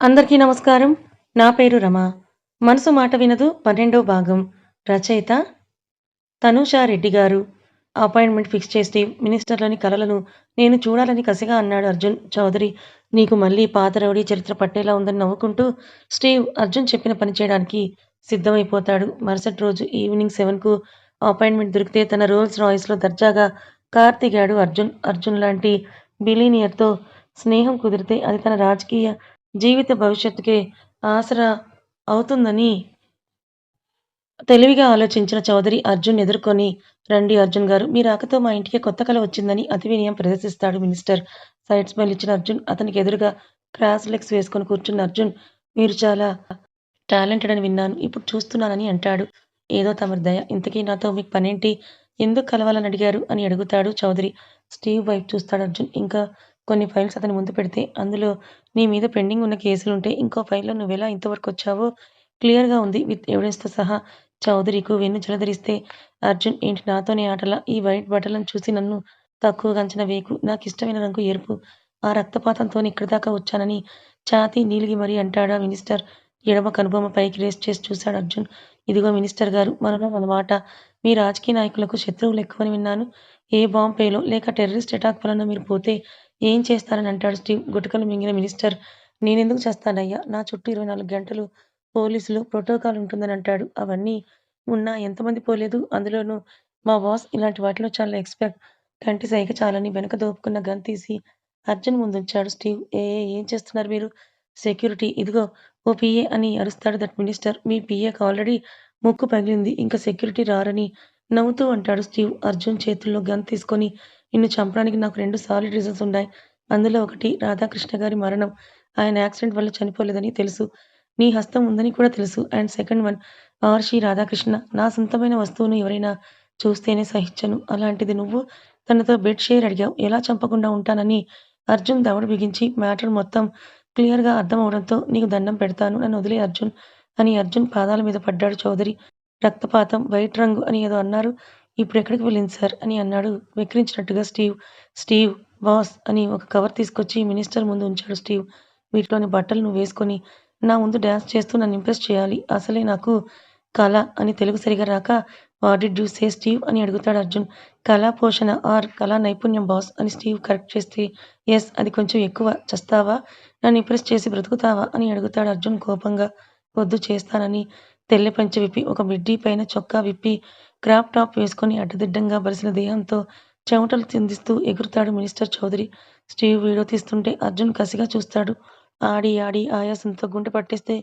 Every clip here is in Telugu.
అందరికీ నమస్కారం. నా పేరు రమ. 'మనసు మాట వినదు' పన్నెండో భాగం. రచయిత తనూషా రెడ్డి గారు. అపాయింట్మెంట్ ఫిక్స్ చేస్తే మినిస్టర్‌లోని కలలను నేను చూడాలని కసిగా అన్నాడు అర్జున్ చౌదరి. నీకు మళ్ళీ పాత రౌడీ చరిత్ర పట్టేలా ఉందని నవ్వుకుంటూ స్టీవ్ అర్జున్ చెప్పిన పని చేయడానికి సిద్ధమైపోతాడు. మరుసటి రోజు ఈవినింగ్ సెవెన్‌కు అపాయింట్మెంట్ దొరికితే తన రోల్స్ రాయ్స్‌లో దర్జాగా కార్ దిగాడు అర్జున్. అర్జున్ లాంటి బిలీనియర్‌తో స్నేహం కుదిరితే అది తన రాజకీయ జీవిత భవిష్యత్తుకే ఆసరా అవుతుందని తెలివిగా ఆలోచించిన చౌదరి అర్జున్ ఎదుర్కొని రండి అర్జున్ గారు మీ రాకతో మా ఇంటికి కొత్త కల వచ్చిందని అతి వినయం ప్రదర్శిస్తాడు మినిస్టర్. సైడ్ స్మైల్ ఇచ్చిన అర్జున్ అతనికి ఎదురుగా క్రాస్ లెగ్స్ వేసుకొని కూర్చున్న అర్జున్ మీరు చాలా టాలెంటెడ్ అని విన్నాను. ఇప్పుడు చూస్తున్నానని అంటాడు. ఏదో తమరి దయ. ఇంతకీ నాతో మీకు పనేంటి? ఎందుకు కలవాలని అడిగారు? అని అడుగుతాడు చౌదరి. స్టీవ్ వైపు చూస్తాడు అర్జున్. ఇంకా కొన్ని ఫైల్స్ అతని ముందు పెడితే అందులో నీ మీద పెండింగ్ ఉన్న కేసులుంటే ఇంకో ఫైల్‌లో నువ్వెలా ఇంతవరకొచ్చావో క్లియర్‌గా ఉంది విత్ ఎవిడెన్స్‌తో సహా. చౌదరికు వెన్ను జలధరిస్తే అర్జున్ ఏంటి నాతోనే ఆటలా? ఈ వైట్ బట్టలను చూసి నన్ను తక్కువగా అంచనా వేకు నాకు ఇష్టమైన రంగు ఎరుపు. ఆ రక్తపాతంతో ఇక్కడిదాకా వచ్చానని ఛాతీ నీలిగి మరీ అంటాడా మినిస్టర్. ఎడమ కనుబొమ్మ పైకి రేస్ చేసి చూశాడు అర్జున్. ఇదిగో మినిస్టర్ గారు మనలో మనమాట. మీ రాజకీయ నాయకులకు శత్రువులు ఎక్కువని విన్నాను. ఏ బాంబేలో లేక టెర్రరిస్ట్ అటాక్ వలన మీరు పోతే ఏం చేస్తానని అంటాడు స్టీవ్. గుటకలు మింగిన మినిస్టర్. నేనెందుకు చేస్తానయ్యా నా చుట్టూ ఇరవై నాలుగు గంటలు పోలీసులు, ప్రోటోకాల్ ఉంటుందని అంటాడు. అవన్నీ ఉన్నా ఎంతమంది పోలేదు? అందులోనూ మా బాస్ ఇలాంటి వాటిలో చాలా ఎక్స్పెక్ట్ కంటి సైగ చాలని వెనక దోపుకున్న గన్ తీసి అర్జున్ ముందుంచాడు స్టీవ్. ఏ ఏం చేస్తున్నారు మీరు? సెక్యూరిటీ ఇదిగో ఓ పిఏ అని అరుస్తాడు దట్ మినిస్టర్. మీ పిఏకి ఆల్రెడీ ముక్కు పగిలింది. ఇంకా సెక్యూరిటీ రారని నవ్వుతూ అంటాడు స్టీవ్. అర్జున్ చేతుల్లో గన్ తీసుకొని నిన్ను చంపడానికి నాకు రెండు సాలిడ్ రీజన్స్ ఉన్నాయి. అందులో ఒకటి రాధాకృష్ణ గారి మరణం. ఆయన యాక్సిడెంట్ వల్ల చనిపోలేదని తెలుసు. నీ హస్తం ఉందని కూడా తెలుసు. And second one Arshi Radhakrishna. నా సొంతమైన వస్తువును ఎవరైనా చూస్తేనే సహించను. అలాంటిది నువ్వు తనతో బెడ్ షేర్ అడిగావు. ఎలా చంపకుండా ఉంటానని అర్జున్ దవడ బిగించి మ్యాటర్ మొత్తం క్లియర్‌గా అర్థమవడంతో నీకు దండం పెడతాను. నన్ను వదిలే అర్జున్ అని అర్జున్ పాదాల మీద పడ్డాడు చౌదరి. రక్తపాతం, వైట్ రంగు అని ఏదో అన్నారు. ఇప్పుడు ఎక్కడికి వెళ్ళింది సార్? అని అన్నాడు వెక్రించినట్టుగా స్టీవ్. స్టీవ్ బాస్ అని ఒక కవర్ తీసుకొచ్చి మినిస్టర్ ముందు ఉంచాడు స్టీవ్. వీటిలోని బట్టలు నువ్వు వేసుకొని నా ముందు డ్యాన్స్ చేస్తూ నన్ను ఇంప్రెస్ చేయాలి. అసలే నాకు కళ అని తెలుగు సరిగా రాక what did you say Steve? అని అడుగుతాడు అర్జున్. కళా పోషణ ఆర్ కళా నైపుణ్యం బాస్ అని స్టీవ్ కరెక్ట్ చేస్తే ఎస్ అది కొంచెం ఎక్కువ. చస్తావా? నన్ను ఇంప్రెస్ చేసి బ్రతుకుతావా? అని అడుగుతాడు అర్జున్ కోపంగా. వద్దు చేస్తానని తెల్ల పంచె విప్పి ఒక మిడ్డీ పైన చొక్కా విప్పి క్రాప్ టాప్ వేసుకొని అడ్డదిడ్డంగా బలిసిన దేహంతో చెమటలు చిందిస్తూ ఎగురుతాడు మినిస్టర్ చౌదరి. స్టీవ్ వీడియో తీస్తుంటే అర్జున్ కసిగా చూస్తాడు. ఆడి ఆడి ఆయాసంతో గుండె పట్టేస్తే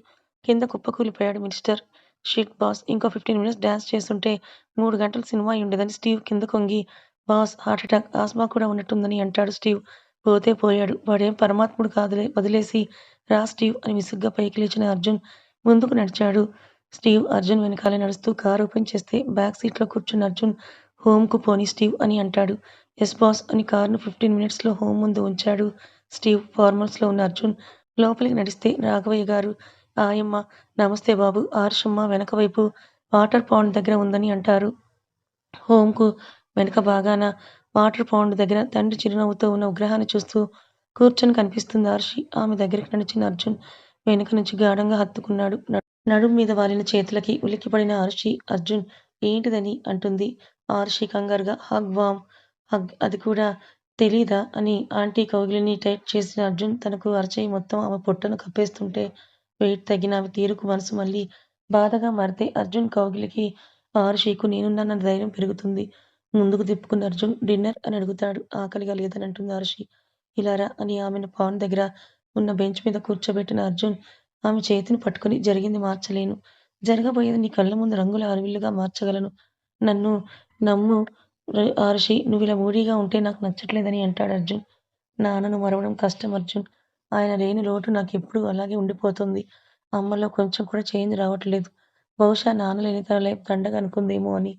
కింద కుప్పకూలిపోయాడు మినిస్టర్. షిట్ బాస్ ఇంకో ఫిఫ్టీన్ మినిట్స్ డాన్స్ చేస్తుంటే మూడు గంటల సినిమా ఉండేదని స్టీవ్ కింద కొంగి బాస్ హార్టెటాక్, ఆస్మా కూడా ఉన్నట్టుందని అంటాడు స్టీవ్. పోతే పోయాడు. వాడేం పరమాత్ముడు కాదులే వదిలేసి రా స్టీవ్ అని విసుగ్గా పైకి లేచిన అర్జున్ ముందుకు నడిచాడు. స్టీవ్ అర్జున్ వెనకాలే నడుస్తూ కారు ఓపెన్ చేస్తే బ్యాక్ సీట్‌లో కూర్చున్న అర్జున్ హోమ్‌కు పోనీ స్టీవ్ అని అంటాడు. ఎస్ బాస్ అని కార్ను ఫిఫ్టీన్ మినిట్స్‌లో హోమ్ ముందు ఉంచాడు స్టీవ్. ఫార్మల్స్‌లో ఉన్న అర్జున్ లోపలికి నడిస్తే రాఘవయ్య గారు, ఆయమ్మ నమస్తే బాబు ఆర్షమ్మ వెనక వైపు వాటర్ పాండ్ దగ్గర ఉందని అంటారు. హోమ్‌కు వెనక భాగాన వాటర్ పాండ్ దగ్గర తండ్రి చిరునవ్వుతో ఉన్న విగ్రహాన్ని చూస్తూ కూర్చొని కనిపిస్తుంది ఆర్షి. ఆమె దగ్గరికి నడిచిన అర్జున్ వెనుక నుంచి గాఢంగా హత్తుకున్నాడు. నడుం మీద వాలిన చేతులకి ఉలిక్కిపడిన ఆర్షి. అర్జున్ ఏంటిదని అంటుంది ఆర్షి కంగారుగా. హగ్ వామ్ హగ్ అది కూడా తెలీదా? అని ఆంటీ కౌగిలిని టైట్ చేసిన అర్జున్ తనకు అరచెయ్యి మొత్తం ఆమె పొట్టను కప్పేస్తుంటే వెయిట్ తగ్గిన ఆమె తీరుకు మనసు మళ్ళీ బాధగా మారితే అర్జున్ కౌగిలికి ఆర్షికు నేనున్నానన్న ధైర్యం పెరుగుతుంది. ముందుకు తిప్పుకున్న అర్జున్ డిన్నర్ అని అడుగుతాడు. ఆకలిగా లేదని అంటుంది ఆర్షి. ఇలా రా అని ఆమెను పాండ్ దగ్గర ఉన్న బెంచ్ మీద కూర్చోబెట్టిన అర్జున్ ఆమె చేతిని పట్టుకొని జరిగింది మార్చలేను. జరగబోయేది నీ కళ్ళ ముందు రంగుల అరవిల్లుగా మార్చగలను. నన్ను నమ్ము ఆర్షి ఇలా మూడీగా ఉంటే నాకు నచ్చట్లేదని అంటాడు అర్జున్. నాన్నను మరవడం కష్టం అర్జున్. ఆయన లేని లోటు నాకు ఎప్పుడు అలాగే ఉండిపోతుంది అమ్మలో కొంచెం కూడా చేంజ్ రావట్లేదు. బహుశా నాన్న లేని తన లైఫ్ దండగ అనుకుందేమో అని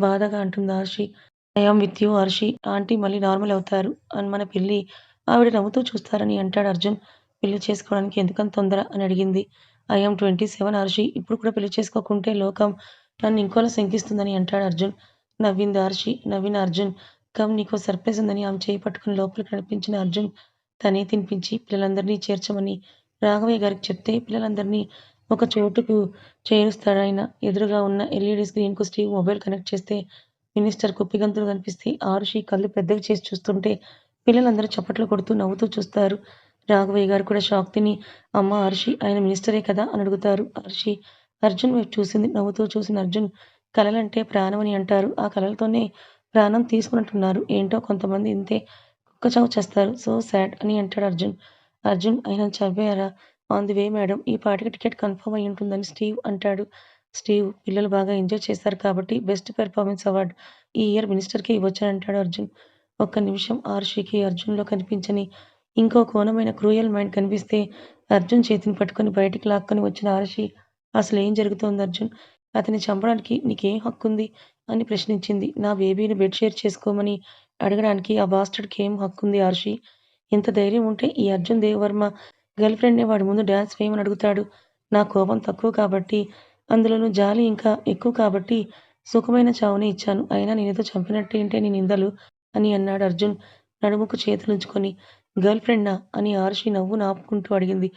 బాధగా అంటుంది Arshi. I am with you Arshi. Aunty మళ్ళీ నార్మల్ అవుతారు. అని మన పెళ్ళి ఆవిడ నవ్వుతూ చూస్తారని అంటాడు అర్జున్. పెళ్ళి చేసుకోవడానికి ఎందుకంత తొందర? అని అడిగింది. I'm twenty seven Arshi. ఇప్పుడు కూడా పెళ్ళి చేసుకోకుంటే లోకం నన్ను ఇంకోలా శంకిస్తుందని అంటాడు అర్జున్. నవ్వింది ఆర్షి. నవ్విన అర్జున్ కమ్ నీకో సర్ప్రైజ్ ఉందని ఆమె చేయి పట్టుకుని లోపలికి నడిపించిన అర్జున్ తనే తినిపించి పిల్లలందరినీ చేర్చమని రాఘవయ్య గారికి చెప్తే పిల్లలందరినీ ఒక చోటుకు చేరుస్తాడాయన. ఎదురుగా ఉన్న ఎల్ఈడి స్క్రీన్‌కు స్టీవ్ మొబైల్ కనెక్ట్ చేస్తే మినిస్టర్ కుప్పిగంతులు కనిపిస్తే ఆరుషి కళ్ళు పెద్దవి చేసి చూస్తుంటే పిల్లలందరూ చప్పట్లు కొడుతూ, నవ్వుతూ చూస్తారు. రాఘవయ్య గారు కూడా షాక్ తిని అమ్మ ఆరుషి ఆయన మినిస్టరే కదా అని అడుగుతారు. హర్షి అర్జున్ వైపు చూసింది. నవ్వుతూ చూసిన అర్జున్ కలలంటే అని అంటారు. ఆ కలలతోనే ప్రాణం తీసుకున్నట్టున్నారు. ఏంటో కొంతమంది ఇంతే కుక్క చావు చేస్తారు. సో సాడ్ అని అంటాడు అర్జున్. అర్జున్ ఆయన చంపేయారా? ఆన్ ది వే మేడం ఈ పాటికి టికెట్ కన్ఫర్మ్ అయి ఉంటుందని స్టీవ్ అంటాడు. స్టీవ్ పిల్లలు బాగా ఎంజాయ్ చేశారు కాబట్టి బెస్ట్ పెర్ఫార్మెన్స్ అవార్డు ఈ ఇయర్ మినిస్టర్కి ఇవ్వొచ్చని అంటాడు అర్జున్. ఒక్క నిమిషం ఆర్షికి అర్జున్‌లో కనిపించని ఇంకో కోణమైన క్రూయల్ మైండ్ కనిపిస్తే అర్జున్ చేతిని పట్టుకొని బయటికి లాక్కొని వచ్చిన ఆరుషి ఏం జరుగుతోంది అర్జున్? అతన్ని చంపడానికి నీకేం హక్కు ఉంది అని ప్రశ్నించింది. నా బేబీని బెడ్ షేర్ చేసుకోమని అడగడానికి ఆ బాస్టర్డ్కి ఏం హక్కు ఉంది ఆర్షి ఇంత ధైర్యం ఉంటే ఈ అర్జున్ దేవవర్మ గర్ల్ ఫ్రెండ్‌నే వాడి ముందు డ్యాన్స్ వేయమని అడుగుతాడు. నా కోపం తక్కువ కాబట్టి అందులోనూ జాలి ఇంకా ఎక్కువ కాబట్టి సుఖమైన చావుని ఇచ్చాను. అయినా నేనేదో చంపినట్టేంటే నీ నిందలు? అని అన్నాడు అర్జున్ నడుముకు చేతులుంచుకొని. గర్ల్ ఫ్రెండా? అని ఆర్షి నవ్వు ఆపుకుంటూ అడిగింది.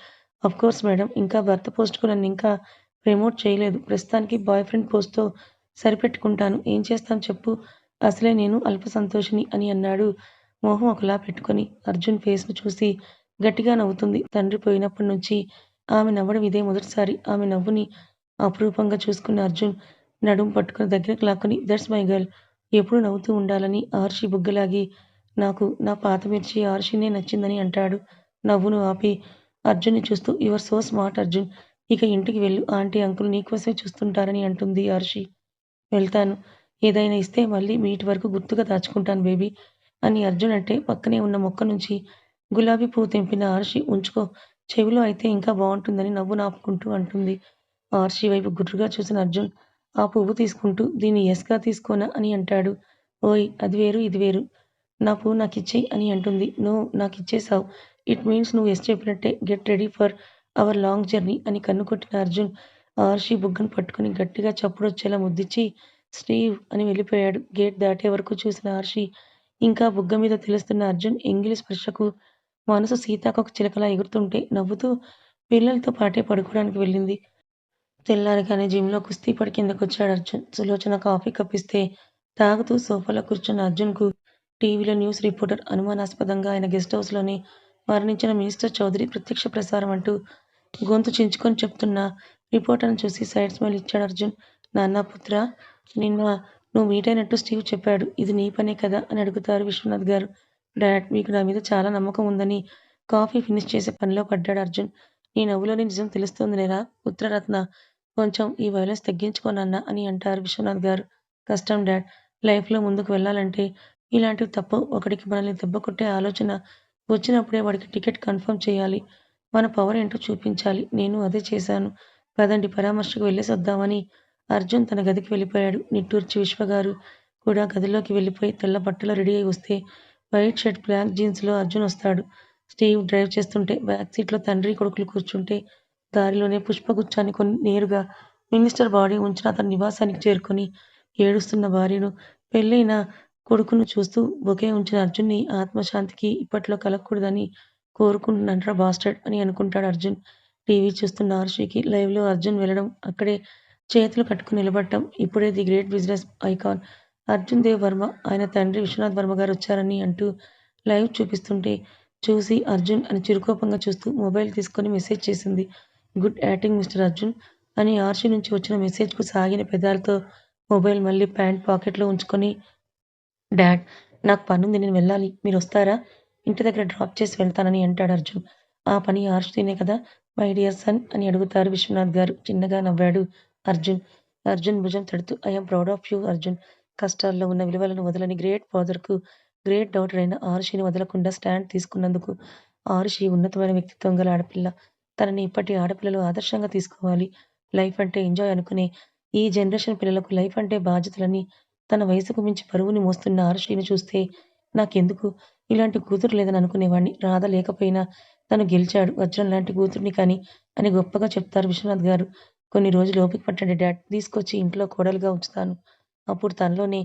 Of course madam. ఇంకా భర్త పోస్ట్‌కు ఇంకా ప్రమోట్ చేయలేదు. ప్రస్తుతానికి బాయ్ ఫ్రెండ్ పోస్ట్‌తో సరిపెట్టుకుంటాను. ఏం చేస్తాం చెప్పు? అసలే నేను అల్ప సంతోషిని అని అన్నాడు మొహం ఒకలా పెట్టుకొని. అర్జున్ ఫేస్‌ను చూసి గట్టిగా నవ్వుతుంది. తండ్రి పోయినప్పటి నుంచి ఆమె నవ్వడం ఇదే మొదటిసారి. ఆమె నవ్వుని అపురూపంగా చూసుకున్న అర్జున్ నడుము పట్టుకుని దగ్గరకు లాక్కుని దట్స్ మై గర్ల్. ఎప్పుడు నవ్వుతూ ఉండాలని ఆర్షి బుగ్గలాగి నాకు నా పాత మిర్చి ఆర్షినే నచ్చిందని అంటాడు నవ్వును ఆపి అర్జున్‌ని చూస్తూ యువర్ సో స్మార్ట్ అర్జున్. ఇక ఇంటికి వెళ్ళు. ఆంటీ, అంకుల్ నీకోసమే చూస్తుంటారని అంటుంది ఆర్షి వెళ్తాను. ఏదైనా ఇస్తే మళ్ళీ మీటి వరకు గుర్తుగా దాచుకుంటాను బేబీ అని అర్జున్ అంటే పక్కనే ఉన్న మొక్క నుంచి గులాబీ పువ్వు తెంపిన ఆర్షి ఉంచుకో. చెవిలో అయితే ఇంకా బాగుంటుందని నవ్వు నాపుకుంటూ అంటుంది. ఆర్షి వైపు గుర్రుగా చూసిన అర్జున్ ఆ పువ్వు తీసుకుంటూ దీన్ని ఎస్గా తీసుకోనా అని అంటాడు. ఓయ్! అది వేరు ఇది వేరు. నా పువ్వు ఇచ్చేయి అని అంటుంది. నువ్వు నాకు ఇచ్చేసావు ఇట్ మీన్స్ నువ్వు ఎస్ చెప్పినట్టే. Get ready for our long journey అని కన్ను కొట్టిన అర్జున్ ఆర్షి బుగ్గను పట్టుకొని గట్టిగా చప్పుడొచ్చేలా ముద్దిచ్చి స్టీవ్ అని వెళ్ళిపోయాడు. గేట్ దాటే వరకు చూసిన ఆర్షి ఇంకా బుగ్గ మీద తెలుస్తున్న అర్జున్ ఎంగిలి స్పర్శకు మనసు సీతాకోక చిలకలా ఎగురుతుంటే నవ్వుతూ పిల్లలతో పాటే పడుకోవడానికి వెళ్ళింది. తెల్లారిగానే జిమ్‌లో కుస్తీ పడి కిందకొచ్చాడు అర్జున్. సులోచన కాఫీ కప్పిస్తే తాగుతూ సోఫాలో కూర్చున్న అర్జున్‌కు టీవీలో న్యూస్ రిపోర్టర్ అనుమానాస్పదంగా ఆయన గెస్ట్ హౌస్‌లోనే మరణించిన మినిస్టర్ చౌదరి ప్రత్యక్ష ప్రసారం అంటూ గొంతు చించుకొని చెప్తున్న రిపోర్టర్‌ని చూసి సైడ్ స్మైల్ ఇచ్చాడు అర్జున్. నాన్న పుత్ర నిన్న నువ్వు మీట్ అయినట్టు స్టీవ్ చెప్పాడు. ఇది నీ పనే కదా అని అడుగుతారు విశ్వనాథ్ గారు. డాడ్ మీకు నా మీద చాలా నమ్మకం ఉందని కాఫీ ఫినిష్ చేసే పనిలో పడ్డాడు అర్జున్. నీ నవ్వులోని నిజం తెలుస్తోందిలేరా పుత్రరత్న కొంచెం ఈ వైలెన్స్ తగ్గించుకోనన్నా అని అంటారు విశ్వనాథ్ గారు. కష్టం డాడ్. లైఫ్‌లో ముందుకు వెళ్ళాలంటే ఇలాంటివి తప్పవు. ఒకడికి మనల్ని దెబ్బ కొట్టే ఆలోచన వచ్చినప్పుడే వాడికి టికెట్ కన్ఫర్మ్ చేయాలి. మన పవర్ ఏంటో చూపించాలి. నేను అదే చేశాను. పదండి పరామర్శకు వెళ్ళేసొద్దామని అర్జున్ తన గదికి వెళ్ళిపోయాడు. నిట్టూర్చి విశ్వగారు కూడా గదిలోకి వెళ్ళిపోయి తెల్ల బట్టలు రెడీ అయి వస్తే వైట్ షర్ట్, బ్లాక్ జీన్స్‌లో అర్జున్ వస్తాడు. స్టీవ్ డ్రైవ్ చేస్తుంటే బ్యాక్ సీట్‌లో తండ్రి, కొడుకులు కూర్చుంటే దారిలోనే పుష్పగుచ్చాన్ని కొన్ని నేరుగా మినిస్టర్ బాడీ ఉంచిన అతని నివాసానికి చేరుకొని ఏడుస్తున్న భార్యను, పెళ్ళైన కొడుకును చూస్తూ బొకే ఉంచిన అర్జున్‌ని ఆత్మశాంతికి ఇప్పట్లో కలగకూడదని కోరుకుంటున్నానురా బాస్టర్డ్ అని అనుకుంటాడు అర్జున్. టీవీ చూస్తున్న ఆర్షికి లైవ్‌లో అర్జున్ వెళ్ళడం అక్కడే చేతులు కట్టుకుని నిలబడటం ఇప్పుడే the great business icon Arjun Dev Varma, ఆయన తండ్రి విశ్వనాథ్ వర్మ గారు వచ్చారని అంటూ లైవ్ చూపిస్తుంటే చూసి అర్జున్ అని చిరుకోపంగా చూస్తూ మొబైల్ తీసుకొని మెసేజ్ చేసింది. గుడ్ యాక్టింగ్ మిస్టర్ అర్జున్ అని ఆర్షి నుంచి వచ్చిన మెసేజ్‌కు సాగిన పెదాలతో మొబైల్ మళ్ళీ ప్యాంట్ పాకెట్‌లో ఉంచుకొని డాడ్ నాకు పనుంది నేను వెళ్ళాలి. మీరు వస్తారా ఇంటి దగ్గర డ్రాప్ చేసి వెళ్తానని అంటాడు అర్జున్. ఆ పని ఆరుషితోనే కదా మై డియర్ సన్ అని అడుగుతారు విశ్వనాథ్ గారు. చిన్నగా నవ్వాడు అర్జున్. అర్జున్ భుజం తడుతూ I'm proud of you Arjun. కష్టాల్లో ఉన్న విలువలను వదలని గ్రేట్ ఫాదర్‌కు గ్రేట్ డాటర్ అయిన ఆరుషిని వదలకుండా స్టాండ్ తీసుకున్నందుకు ఆరుషి ఉన్నతమైన వ్యక్తిత్వం గల ఆడపిల్ల. తనని ఇప్పటి ఆడపిల్లలు ఆదర్శంగా తీసుకోవాలి. లైఫ్ అంటే ఎంజాయ్ అనుకునే ఈ జనరేషన్ పిల్లలకు లైఫ్ అంటే బాధ్యతలని తన వయసుకు మించి బరువుని మోస్తున్న ఆరుషిని చూస్తే నాకెందుకు ఇలాంటి కూతురు లేదని అనుకునేవాణ్ణి. రాధ లేకపోయినా తను గెలిచాడు. వజ్రం లాంటి కూతుర్ని కానీ అని గొప్పగా చెప్తారు విశ్వనాథ్ గారు. కొన్ని రోజులు ఓపిక పట్టండి డాడ్. తీసుకొచ్చి ఇంట్లో కోడలుగా ఉంచుతాను. అప్పుడు తనలోనే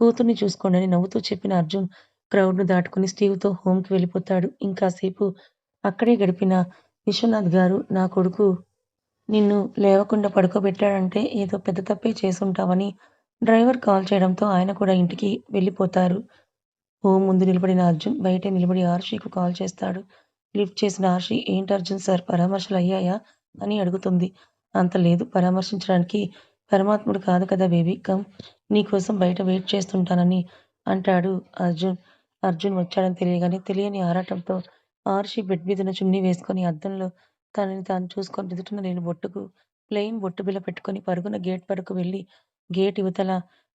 కూతుర్ని చూసుకోండి అని నవ్వుతూ చెప్పిన అర్జున్ క్రౌడ్‌ను దాటుకుని స్టీవ్‌తో హోమ్‌కి వెళ్ళిపోతాడు. ఇంకాసేపు అక్కడే గడిపిన విశ్వనాథ్ గారు నా కొడుకు నిన్ను లేవకుండా పడుకోబెట్టాడంటే ఏదో పెద్ద తప్పే చేసుంటావని డ్రైవర్ కాల్ చేయడంతో ఆయన కూడా ఇంటికి వెళ్ళిపోతారు. ఓ ముందు నిలబడిన అర్జున్ బయటే నిలబడి ఆర్షికు కాల్ చేస్తాడు. లిఫ్ట్ చేసిన ఆర్షి ఏంటి అర్జున్ సార్ పరామర్శలు అయ్యాయా? అని అడుగుతుంది. అంత లేదు పరామర్శించడానికి పరమాత్ముడు కాదు కదా బేబీ కమ్ నీకోసం బయట వెయిట్ చేస్తుంటానని అంటాడు అర్జున్. అర్జున్ వచ్చాడని తెలియగానే తెలియని ఆరాటంతో ఆర్షి బెడ్ మీదున్న చున్నీ వేసుకొని అద్దంలో తనని తాను చూసుకొని ఎదుటిన లేని బొట్టుకు ప్లెయిన్ బొట్టు బిల్ల పెట్టుకొని పరుగున గేట్ వరకు వెళ్ళి గేట్ ఇవతల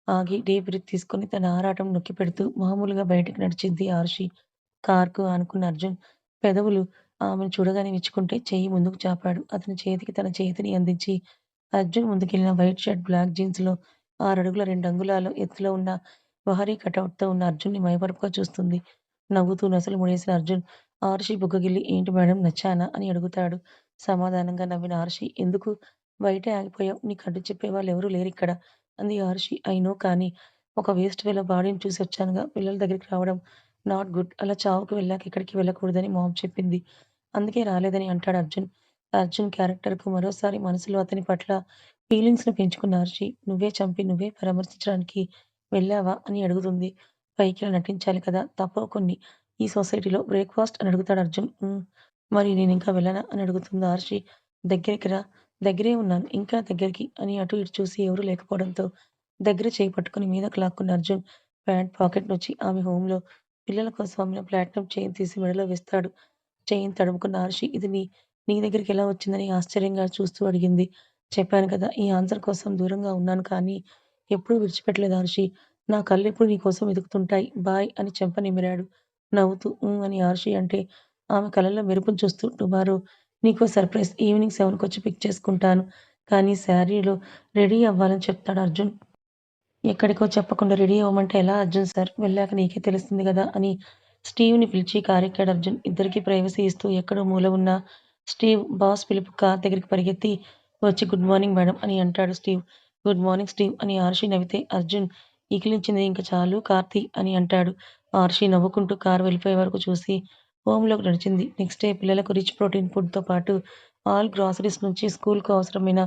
ఆగి డీప్ బ్రీత్ తీసుకొని తన ఆరాటం నొక్కి పెడుతూ మామూలుగా బయటకు నడిచింది ఆర్షి. కార్కు ఆనుకున్న అర్జున్ పెదవులు ఆమెను చూడగానే విచ్చుకుంటే చెయ్యి ముందుకు చాపాడు. అతని చేతికి తన చేతిని అందించి అర్జున్ ముందుకెళ్ళిన వైట్ షర్ట్, బ్లాక్ జీన్స్లో ఆరడుగుల అంగుళాలు ఎత్తులో ఉన్న భారీ కటౌట్‌తో ఉన్న అర్జున్‌ని మైమరుపుగా చూస్తుంది. నవ్వుతూ నసలు ముడేసిన అర్జున్ ఆర్షి బుగ్గగిల్లి ఏంటి మేడం నచ్చానా? అని అడుగుతాడు. సమాధానంగా నవ్విన ఆర్షి ఎందుకు బయటే ఆగిపోయావు? నీకు అడ్డు లేరు ఇక్కడ అంది ఆర్షి. ఐ నో కానీ ఒక వేస్ట్ వేళ బాడీని చూసి వచ్చానుగా పిల్లల దగ్గరికి రావడం నాట్ గుడ్. అలా చావుకు వెళ్ళాక ఎక్కడికి వెళ్ళకూడదని మామ్ చెప్పింది. అందుకే రాలేదని అంటాడు అర్జున్. అర్జున్ క్యారెక్టర్‌కు మరోసారి మనసులో అతని పట్ల ఫీలింగ్స్‌ను పెంచుకున్న ఆర్షి నువ్వే చంపి నువ్వే పరామర్శించడానికి వెళ్ళావా? అని అడుగుతుంది. పైకి నటించాలి కదా! తప్పవు కొన్ని. ఈ సొసైటీలో బ్రేక్‌ఫాస్ట్ అని అడుగుతాడు అర్జున్. మరి నేను ఇంకా వెళ్ళనా? అని అడుగుతుంది ఆర్షి. దగ్గరికి రా. దగ్గరే ఉన్నాను. ఇంకా దగ్గరికి అని అటు ఇటు చూసి ఎవరూ లేకపోవడంతో దగ్గర చేయి పట్టుకొని మీదకు లాక్కున్న అర్జున్ ప్యాంట్ పాకెట్ నుంచి ఆమె హోంలో పిల్లల కోసం అమ్మిన ప్లాటినం చైన్ తీసి మెడలో వేస్తాడు. చైన్ తడుముకున్న ఆర్షి ఇది నీ నీ దగ్గరికెలా వచ్చిందని ఆశ్చర్యంగా చూస్తూ అడిగింది. చెప్పాను కదా! ఈ ఆన్సర్ కోసం దూరంగా ఉన్నాను కానీ ఎప్పుడూ విడిచిపెట్టలేదు ఆర్షి. నా కళ్ళు ఎప్పుడు నీ కోసం వెతుకుతుంటాయి. బాయ్ అని చెంప నిమిరాడు నవ్వుతూ. అని ఆర్షి అంటే ఆమె కళ్ళల్లో మెరుపును చూస్తూ టుమారో నీకో సర్ప్రైజ్ ఈవినింగ్ సెవెన్‌కొచ్చి పిక్ చేసుకుంటాను. కానీ శారీలో రెడీ అవ్వాలని చెప్తాడు అర్జున్. ఎక్కడికో చెప్పకుండా రెడీ అవ్వమంటే ఎలా అర్జున్ సార్? వెళ్ళాక నీకే తెలుస్తుంది కదా అని స్టీవ్‌ని పిలిచి కారెక్కాడు అర్జున్. ఇద్దరికీ ప్రైవసీ ఇస్తూ ఎక్కడో మూల ఉన్న స్టీవ్ బాస్ పిలుపు కార్ దగ్గరికి పరిగెత్తి వచ్చి గుడ్ మార్నింగ్ మేడం అని అంటాడు స్టీవ్. గుడ్ మార్నింగ్ స్టీవ్ అని ఆర్షి నవ్వితే అర్జున్ ఈకిలించింది ఇంకా చాలు కార్తీ అని అంటాడు. ఆర్షి నవ్వుకుంటూ కారు వెళ్ళిపోయే వరకు చూసి హోమ్‌లోకి నడిచింది. నెక్స్ట్ డే పిల్లలకు రిచ్ ప్రోటీన్ ఫుడ్‌తో పాటు ఆల్ గ్రాసరీస్ నుంచి స్కూల్‌కు అవసరమైన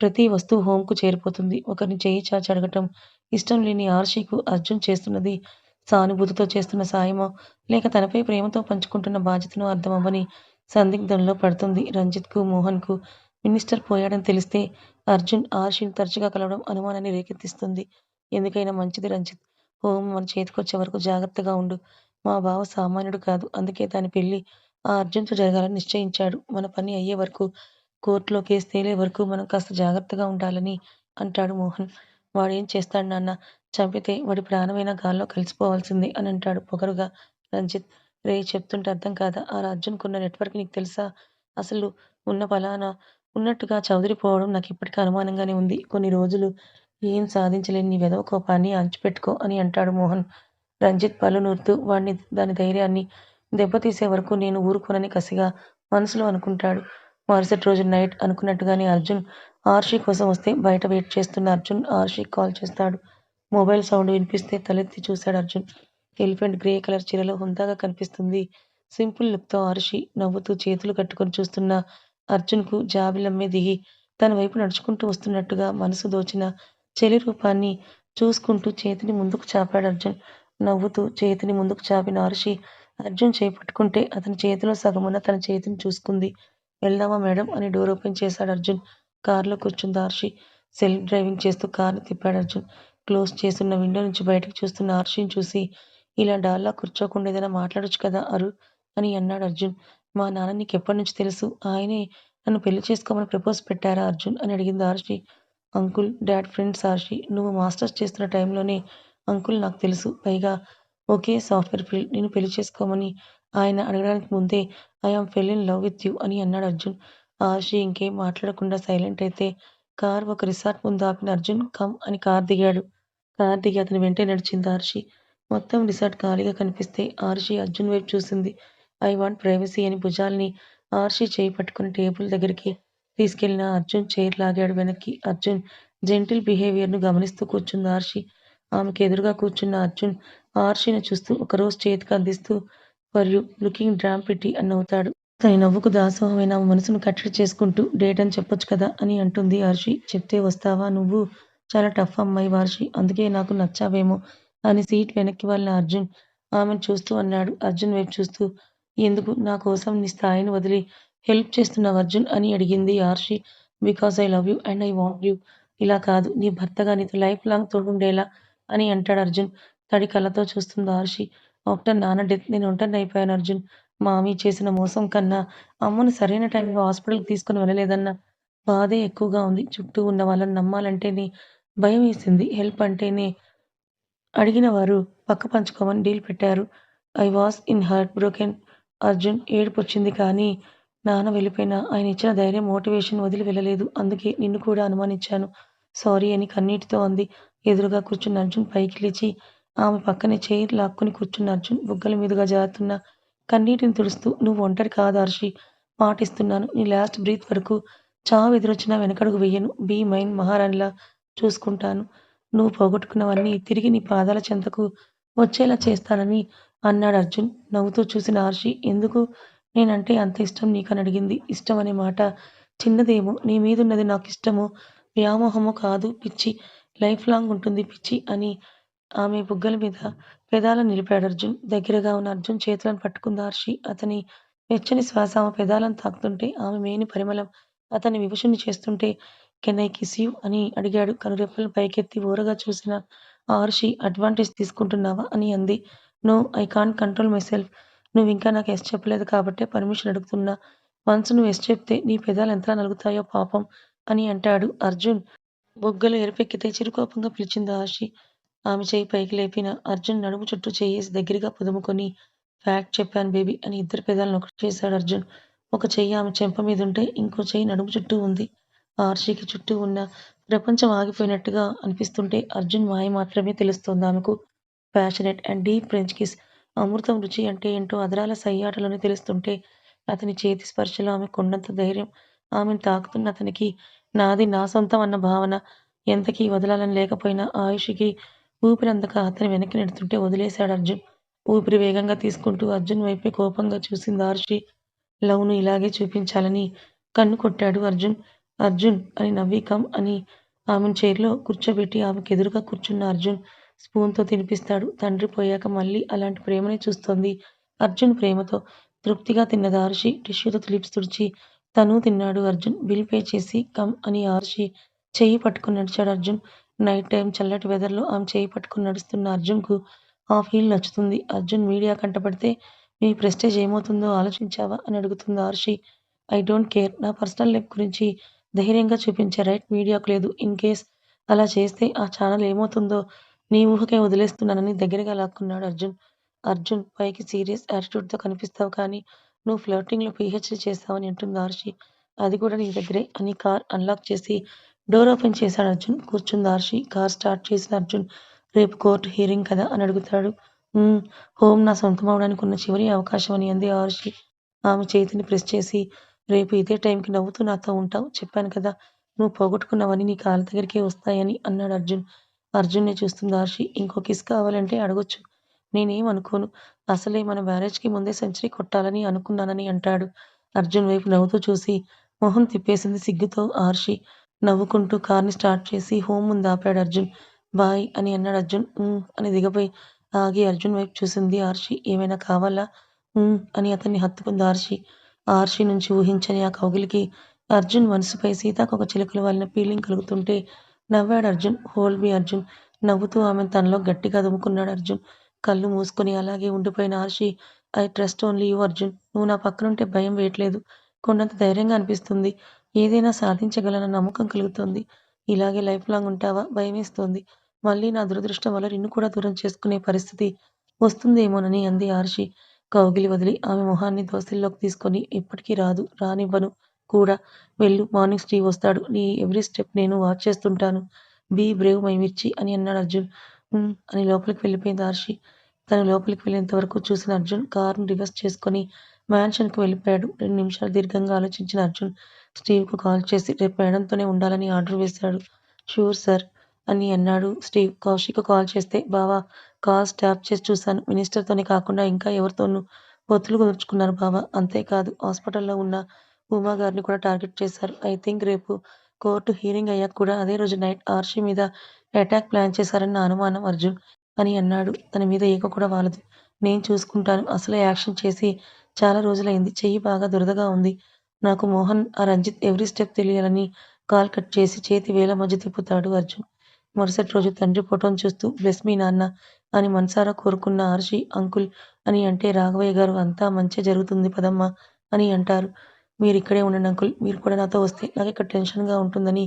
ప్రతి వస్తువు హోమ్‌కు చేరిపోతుంది. ఒకరిని చేయి చాచి అడగటం ఇష్టం లేని ఆర్షికు అర్జున్ చేస్తున్నది సానుభూతితో చేస్తున్న సాయమో, లేక తనపై ప్రేమతో పంచుకుంటున్న బాధ్యతను అర్థమవ్వని సందిగ్ధంలో పడుతుంది. రంజిత్‌కు, మోహన్‌కు మినిస్టర్ పోయాడని తెలిస్తే అర్జున్ ఆర్షిని తరచుగా కలవడం అనుమానాన్ని రేకెత్తిస్తుంది. ఎందుకైనా మంచిది రంజిత్. హోమ్ మన చేతికొచ్చే వరకు జాగ్రత్తగా ఉండు. మా బావ సామాన్యుడు కాదు. అందుకే దాని పెళ్ళి ఆ అర్జున్‌తో జరగాలని నిశ్చయించాడు. మన పని అయ్యే వరకు కోర్టులో కేసు తేలే వరకు మనం కాస్త జాగ్రత్తగా ఉండాలని అంటాడు మోహన్. వాడేం చేస్తాడు నాన్న చంపితే వాడి ప్రాణమైన గాల్లో కలిసిపోవాల్సిందే అని అంటాడు పొగరుగా రంజిత్. రే చెప్తుంటే అర్థం కాదా? ఆ అర్జున్‌కున్న నెట్వర్క్ నీకు తెలుసా? అసలు ఉన్న ఫలానా ఉన్నట్టుగా చౌదరి పోవడం నాకిప్పటికీ అనుమానంగానే ఉంది. కొన్ని రోజులు ఏం సాధించలేని నీ వెధవ కోపాన్ని అణిచిపెట్టుకో అని అంటాడు మోహన్. రంజిత్ పళ్ళు నూరుతూ వాడిని దాని ధైర్యాన్ని దెబ్బతీసే వరకు నేను ఊరుకోనని కసిగా మనసులో అనుకుంటాడు. మరుసటి రోజు నైట్ అనుకున్నట్టుగానే అర్జున్ ఆర్షి కోసం వస్తే బయట వెయిట్ చేస్తున్న అర్జున్ ఆర్షికి కాల్ చేస్తాడు. మొబైల్ సౌండ్ వినిపిస్తే తలెత్తి చూశాడు అర్జున్. ఎలిఫెంట్ గ్రే కలర్ చీరలో హుందాగా కనిపిస్తుంది సింపుల్ లుక్‌తో ఆర్షి. నవ్వుతూ చేతులు కట్టుకొని చూస్తున్న అర్జున్‌కు జాబిలమ్మే దిగి తన వైపు నడుచుకుంటూ వస్తున్నట్టుగా మనసు దోచిన చెలి రూపాన్ని చూసుకుంటూ చేతిని ముందుకు చాపాడు అర్జున్. నవ్వుతూ చేతిని ముందుకు చాపిన ఆర్షి అర్జున్ చేపట్టుకుంటే అతని చేతిలో సగమున్న తన చేతిని చూసుకుంది. వెళ్దామా మేడం అని డోర్ ఓపెన్ చేశాడు అర్జున్. కారులో కూర్చుంది ఆర్షి. సెల్ఫ్ డ్రైవింగ్ చేస్తూ కార్‌ని తిప్పాడు అర్జున్. క్లోజ్ చేస్తున్న విండో నుంచి బయటకు చూస్తున్న ఆర్షిని చూసి ఇలా డాల్లా కూర్చోకుండా ఏదైనా మాట్లాడొచ్చు కదా అరు అని అన్నాడు అర్జున్. మా నాన్న నీకెప్పటినుంచి తెలుసు? ఆయనే నన్ను పెళ్ళి చేసుకోమని ప్రపోజ్ పెట్టారా అర్జున్ అని అడిగింది Arshi. Uncle, dad friends Arshi. నువ్వు మాస్టర్స్ చేస్తున్న టైంలోనే అంకుల్ నాకు తెలుసు. పైగా ఒకే సాఫ్ట్‌వేర్ ఫీల్డ్. నేను పెళ్ళి చేసుకోమని ఆయన అడగడానికి ముందే I am fell in love with you అని అన్నాడు అర్జున్. ఆర్షి ఇంకేం మాట్లాడకుండా సైలెంట్ అయితే కార్ ఒక రిసార్ట్ ముందు ఆపిన అర్జున్ కమ్ అని కార్ దిగాడు. కార్ దిగి అతని వెంటే నడిచింది ఆర్షి. మొత్తం రిసార్ట్ ఖాళీగా కనిపిస్తే ఆర్షి అర్జున్ వైపు చూసింది. ఐ వాంట్ ప్రైవసీ అని భుజాల్ని ఆర్షి చేయి పట్టుకుని టేబుల్ దగ్గరికి తీసుకెళ్ళిన అర్జున్ చైర్ లాగాడు వెనక్కి. అర్జున్ జెంటిల్ బిహేవియర్‌ను గమనిస్తూ కూర్చుంది ఆర్షి. ఆమెకు ఎదురుగా కూర్చున్న అర్జున్ ఆర్షిని చూస్తూ ఒక రోజు చేతికి అందిస్తూ for you looking damn pretty అని నవ్వుతాడు. తన నవ్వుకు దాసోహమైన మనసును కట్టడి చేసుకుంటూ డేట్ అని చెప్పొచ్చు కదా అని అంటుంది హర్షి. చెప్తే వస్తావా నువ్వు? చాలా టఫ్ అమ్మాయి వార్షి అందుకే నాకు నచ్చావేమో అని సీట్ వెనక్కి వాళ్ళ అర్జున్ ఆమెను చూస్తూ అన్నాడు. అర్జున్ వైపు చూస్తూ ఎందుకు నా కోసం నీ స్థాయిని వదిలి హెల్ప్ చేస్తున్నావు అర్జున్ అని అడిగింది Arshi because I love you and I want you. ఇలా కాదు నీ భర్తగా నీతో లైఫ్ లాంగ్ తోడుండేలా అని అంటాడు అర్జున్. తడి కళ్ళతో చూస్తుంది ఆర్షి ఆఫ్టర్ నాన్న డెత్ నేను ఒంటరిని అయిపోయాను అర్జున్. మామీ చేసిన మోసం కన్నా అమ్మను సరైన టైంలో హాస్పిటల్‌కి తీసుకుని వెళ్ళలేదన్న బాధే ఎక్కువగా ఉంది. చుట్టూ ఉన్న వాళ్ళని నమ్మాలంటేనే భయమేసింది. హెల్ప్ అంటేనే అడిగిన వారు పక్క పంచుకోమని డీల్ పెట్టారు. I was in heart broken Arjun ఏడుపు వచ్చింది కానీ నాన్న వెళ్ళిపోయినా ఆయన ఇచ్చిన ధైర్యం, మోటివేషన్ వదిలి వెళ్ళలేదు. అందుకే నిన్ను కూడా అనుమానించాను. సారీ అని కన్నీటితో అంది. ఎదురుగా కూర్చున్న అర్జున్ పైకి లేచి ఆమె పక్కనే చైర్ లాక్కుని కూర్చున్న అర్జున్ బుగ్గల మీదుగా జారుతున్న కన్నీటిని తుడుస్తూ నువ్వు ఒంటరి కాదు హర్షి. మాటిస్తున్నాను నీ లాస్ట్ బ్రీత్ వరకు చావు ఎదురొచ్చినా వెనకడుగు వెయ్యను. బీ మైన్ మహారాణిలా చూసుకుంటాను. నువ్వు పోగొట్టుకున్నవన్నీ తిరిగి నీ పాదాల చెంతకు వచ్చేలా చేస్తానని అన్నాడు అర్జున్. నవ్వుతూ చూసిన హర్షి ఎందుకు నేనంటే అంత ఇష్టం నీకని అడిగింది. ఇష్టం అనే మాట చిన్నదేమో నీ మీదున్నది నాకు ఇష్టమో వ్యామోహమో కాదు పిచ్చి. లైఫ్ లాంగ్ ఉంటుంది పిచ్చి అని ఆమె బుగ్గల మీద పెదాలను నిలిపాడు అర్జున్. దగ్గరగా ఉన్న అర్జున్ చేతులను పట్టుకుంది హర్షి. అతని వెచ్చని శ్వాస ఆమె పెదాలను తాకుతుంటే ఆమె మేని పరిమళం అతన్ని వివశుణ్ణి చేస్తుంటే కెన్ ఐ కిస్ యూ అని అడిగాడు కనురెప్పలను పైకెత్తి ఓరగా చూసిన ఆర్షి అడ్వాంటేజ్ తీసుకుంటున్నావా అని అంది. No I can't control my myself ఇంకా నాకు ఎస్ చెప్పలేదు కాబట్టే పర్మిషన్ అడుగుతున్నా. వన్స్ నువ్వు ఎస్ చెప్తే నీ పెదాలు ఎంతలా నలుగుతాయో పాపం అని అంటాడు అర్జున్. బొగ్గలు ఎరపెక్కితే చిరుకోపంగా పిలిచింది ఆశి ఆమె చెయ్యి పైకి లేపిన అర్జున్ నడుము చుట్టూ చేయేసి దగ్గరగా పుదుముకొని ఫ్యాక్ట్ చెప్పాను బేబీ అని ఇద్దరు పెదాలను ఒకటి చేశాడు అర్జున్. ఒక చెయ్యి ఆమె చెంప మీద ఉంటే ఇంకో చెయ్యి నడుము చుట్టూ ఉంది. ఆర్షికి చుట్టూ ఉన్న ప్రపంచం ఆగిపోయినట్టుగా అనిపిస్తుంటే అర్జున్ మాయ మాత్రమే తెలుస్తోంది ఆమెకు. Passionate and deep French kiss. అమృతం రుచి అంటే ఏంటో అదరాల సయ్యాటలోనే తెలుస్తుంటే అతని చేతి స్పర్శలో ఆమె కొండంత ధైర్యం. ఆమెను తాకుతున్న అతనికి నాది నా సొంతం అన్న భావన. ఎంతకీ వదలాలని లేకపోయినా ఆయుషికి ఊపిరందక అతని వెనక్కి నెడుతుంటే వదిలేశాడు అర్జున్. ఊపిరి వేగంగా తీసుకుంటూ అర్జున్ వైపే కోపంగా చూసింది హర్షి. లవ్ను ఇలాగే చూపించాలని కన్ను కొట్టాడు అర్జున్. అర్జున్ అని నవ్వి కమ్ అని ఆమెను చైర్లో కూర్చోబెట్టి ఆమెకెదురుగా కూర్చున్న అర్జున్ స్పూన్తో తినిపిస్తాడు. తండ్రి పోయాక మళ్ళీ అలాంటి ప్రేమనే చూస్తోంది అర్జున్ ప్రేమతో. తృప్తిగా తిన్నది హర్షి. టిష్యూతో తులిప్స్ తుడిచి తనూ తిన్నాడు అర్జున్. బిల్ పే చేసి కమ్ అని ఆర్షి చెయ్యి పట్టుకుని నడిచాడు అర్జున్. నైట్ టైం చల్లటి వెదర్లో ఆమె చెయ్యి పట్టుకుని నడుస్తున్న అర్జున్కు ఆ ఫీల్ నచ్చుతుంది. అర్జున్ మీడియా కంటపడితే మీ ప్రెస్టేజ్ ఏమవుతుందో ఆలోచించావా అని అడుగుతుంది ఆర్షి ఐ డోంట్ కేర్. నా పర్సనల్ లైఫ్ గురించి ధైర్యంగా చూపించే రైట్ మీడియాకు లేదు. ఇన్ కేస్ అలా చేస్తే ఆ ఛానల్ ఏమవుతుందో నీ ఊహకే వదిలేస్తున్నానని దగ్గరగా లాక్కున్నాడు అర్జున్. అర్జున్ పైకి సీరియస్ యాటిట్యూడ్తో కనిపిస్తావు కానీ నువ్వు ఫ్లర్టింగ్లో పీహెచ్డీ చేస్తావని అంటుంది ఆర్షి అది కూడా నీ దగ్గరే అని కార్ అన్లాక్ చేసి డోర్ ఓపెన్ చేశాడు అర్జున్. కూర్చుంది ఆర్షి కార్ స్టార్ట్ చేసిన అర్జున్ రేపు కోర్టు హియరింగ్ కదా అని అడుగుతాడు. హోమ్ నా సొంతం అవడానికి ఉన్న చివరి అవకాశం అని అంది ఆర్షి ఆమె చేతిని ప్రెస్ చేసి రేపు ఇదే టైంకి నవ్వుతూ నాతో ఉంటావు. చెప్పాను కదా నువ్వు పోగొట్టుకున్నవన్నీ నీ కాళ్ళ దగ్గరికే వస్తాయని అన్నాడు అర్జున్. అర్జున్నే చూస్తుంది ఆర్షి ఇంకో కిస్ కావాలంటే అడగొచ్చు. నేనేం అనుకోను. అసలే మన మ్యారేజ్‌కి ముందే సెంచరీ కొట్టాలని అనుకున్నానని అంటాడు. అర్జున్ వైపు నవ్వుతూ చూసి మొహం తిప్పేసింది సిగ్గుతో ఆర్షి నవ్వుకుంటూ కార్ని స్టార్ట్ చేసి హోమ్ ముందు ఆపాడు అర్జున్. బాయ్ అని అన్నాడు అర్జున్. అని దిగపోయి ఆగి అర్జున్ వైపు చూసింది ఆర్షి ఏమైనా కావాలా? అని అతన్ని హత్తుకుంది ఆర్షి ఆర్షి నుంచి ఊహించని ఆ కౌగిలికి అర్జున్ మనసుపై సీతాకోకచిలుకలు వలన ఫీలింగ్ కలుగుతుంటే నవ్వాడు అర్జున్. హోల్ బి అర్జున్ నవ్వుతూ ఆమెను తనలో గట్టిగా దుమ్ముకున్నాడు అర్జున్. కళ్ళు మూసుకొని అలాగే ఉండిపోయిన Arshi I trust only you Arjun. నువ్వు నా పక్కనుంటే భయం వేయట్లేదు. కొండంత ధైర్యంగా అనిపిస్తుంది. ఏదైనా సాధించగలన నమ్మకం కలుగుతుంది ఇలాగే లైఫ్ లాంగ్ ఉంటావా? భయమేస్తోంది. మళ్ళీ నా దురదృష్టం వల్ల నిన్ను కూడా దూరం చేసుకునే పరిస్థితి వస్తుందేమోనని అంది ఆర్షి కౌగిలి వదిలి ఆమె మొహాన్ని దోశల్లోకి తీసుకొని ఇప్పటికీ రాదు. రానివ్వను కూడా. వెళ్ళు మార్నింగ్ స్టీ వస్తాడు. నీ ఎవ్రీ స్టెప్ నేను వాచ్ చేస్తుంటాను. బీ బ్రేవ్ మై మిర్చి అని అన్నాడు అర్జున్. అని లోపలికి వెళ్ళిపోయింది ఆర్షి తను లోపలికి వెళ్ళేంత వరకు చూసిన అర్జున్ కారును రివర్స్ చేసుకొని మ్యాన్షన్‌కి వెళ్ళిపోయాడు. రెండు నిమిషాలు దీర్ఘంగా ఆలోచించిన అర్జున్ స్టీవ్‌కు కాల్ చేసి రేపు మేడంతోనే ఉండాలని ఆర్డర్ వేశాడు. ష్యూర్ సార్ అని అన్నాడు స్టీవ్. కౌశిక్ కాల్ చేస్తే బావా కాల్స్ ట్యాప్ చేసి చూశాను. మినిస్టర్‌తోనే కాకుండా ఇంకా ఎవరితోనూ పొత్తులు కుదుర్చుకున్నారు బావా. అంతేకాదు హాస్పిటల్లో ఉన్న ఉమాగారిని కూడా టార్గెట్ చేశారు. ఐ థింక్ రేపు కోర్టు హీరింగ్ అయ్యాక కూడా అదే రోజు నైట్ ఆర్షి మీద ఎటాక్ ప్లాన్ చేశారని అనుమానం అర్జున్ అని అన్నాడు. తన మీద ఏక కూడా వాలదు. నేను చూసుకుంటాను. అసలే యాక్షన్ చేసి చాలా రోజులైంది. చెయ్యి బాగా దురదగా ఉంది. నాకు మోహన్, ఆ రంజిత్ ఎవ్రీ స్టెప్ తెలియాలని కాల్ కట్ చేసి చేతి వేల మధ్య తిప్పుతాడు అర్జున్. మరుసటి రోజు తండ్రి ఫోటోను చూస్తూ బ్లెస్ మీ నాన్న అని మనసారా కోరుకున్న ఆర్షి అంకుల్ అని అంటే రాఘవయ్య గారు అంతా మంచి జరుగుతుంది పదమ్మా అని అంటారు. మీరు ఇక్కడే ఉండండి అంకుల్. మీరు కూడా నాతో వస్తే నాకు ఇక్కడ టెన్షన్గా ఉంటుందని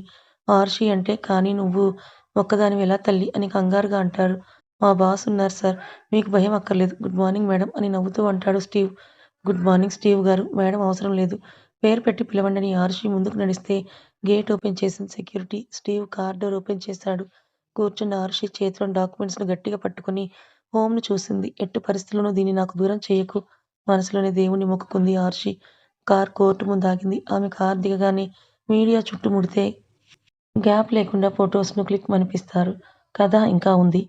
ఆర్షి అంటే కానీ నువ్వు ఒక్కదానివి ఎలా తల్లి అని కంగారుగా అంటారు. మా బాస్ ఉన్నారు సార్. మీకు భయం అక్కర్లేదు. గుడ్ మార్నింగ్ మేడం అని నవ్వుతూ అంటాడు స్టీవ్. గుడ్ మార్నింగ్ స్టీవ్ గారు. మేడం అవసరం లేదు. పేరు పెట్టి పిలవండి అని ఆర్షి ముందుకు నడిస్తే గేట్ ఓపెన్ చేసింది security. Steve car door open చేశాడు. కూర్చున్న ఆర్షి చేతిలో డాక్యుమెంట్స్ను గట్టిగా పట్టుకుని హోమ్ను చూసింది. ఎట్టి పరిస్థితుల్లోనూ దీన్ని నాకు దూరం చేయకు మనసులోనే దేవుణ్ణి మొక్కుకుంది ఆర్షి. కార్ కోర్టు ముందు ఆగింది. ఆమె కార్ దిగగానే మీడియా చుట్టుముడితే గ్యాప్ లేకుండా ఫొటోస్ను క్లిక్ మనిపిస్తారు. కథ ఇంకా ఉంది.